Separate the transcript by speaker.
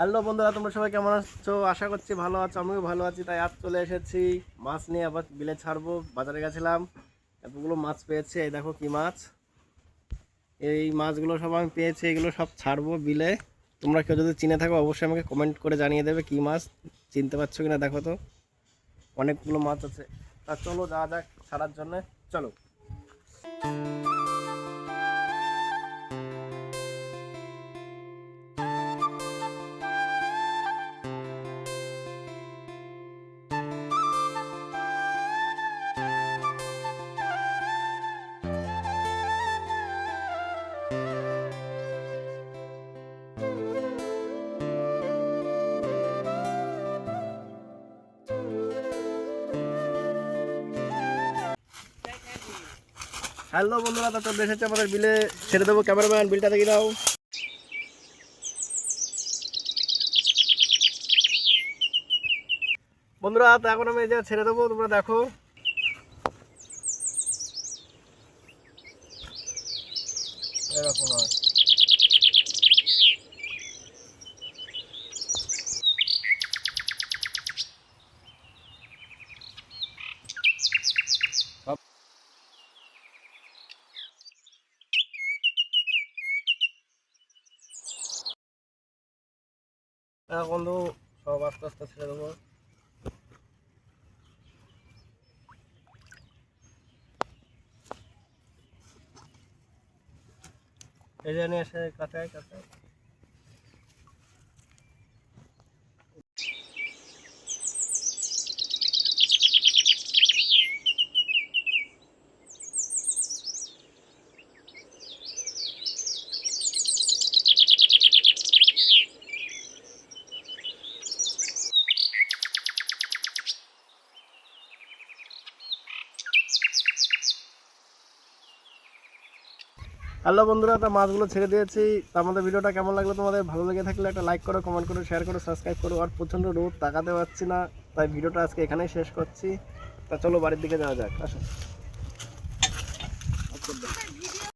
Speaker 1: Hello বন্ধুরা, তোমরা সবাই কেমন আছো? আশা করছি ভালো আছো, আমিও ভালো আছি। তাই আজ চলে এসেছি। মাছ নিয়ে আবার বিলে ছাড়বো, বাজারে গেছিলাম। এতগুলো মাছ পেয়েছি, এই দেখো কি মাছ। এই মাছগুলো সব আমি পেয়েছি, এগুলো সব ছাড়বো বিলে। তোমরা কেউ যদি চিনে থাকো, অবশ্যই আমাকে কমেন্ট করে জানিয়ে দেবে কি মাছ। চিনতে পারছ কিনা দেখো তো। অনেকগুলো মাছ আছে। তা চলো যাওয়া যাক ছাড়ার জন্য। চলো। হ্যালো বন্ধুরা তো চলে এসেছে আমাদের বিলে। ছেড়ে দেবো ক্যামেরাম্যান, বিলটা দেখি দাও বন্ধুরা, তো এখন আমি যে ছেড়ে দেবো, তোমরা দেখো। এরকম আর এখন তো সব আস্তে আস্তে ছেড়ে দেবো। এই যে নিয়ে এসে কাটায় কাঁচায় হ্যালো বন্ধুরা তা মাছগুলো ছেড়ে দিয়েছি। আমাদের ভিডিওটা কেমন লাগল? তোমাদের ভালো লেগে থাকলে একটা লাইক করো কমেন্ট করো শেয়ার করো সাবস্ক্রাইব করো। আর প্রচণ্ড রোদ, তাকাতে পারছি না। তাই ভিডিওটা আজকে এখানেই শেষ করছি। তা চলো বাড়ির দিকে যাওয়া যাক, আসো।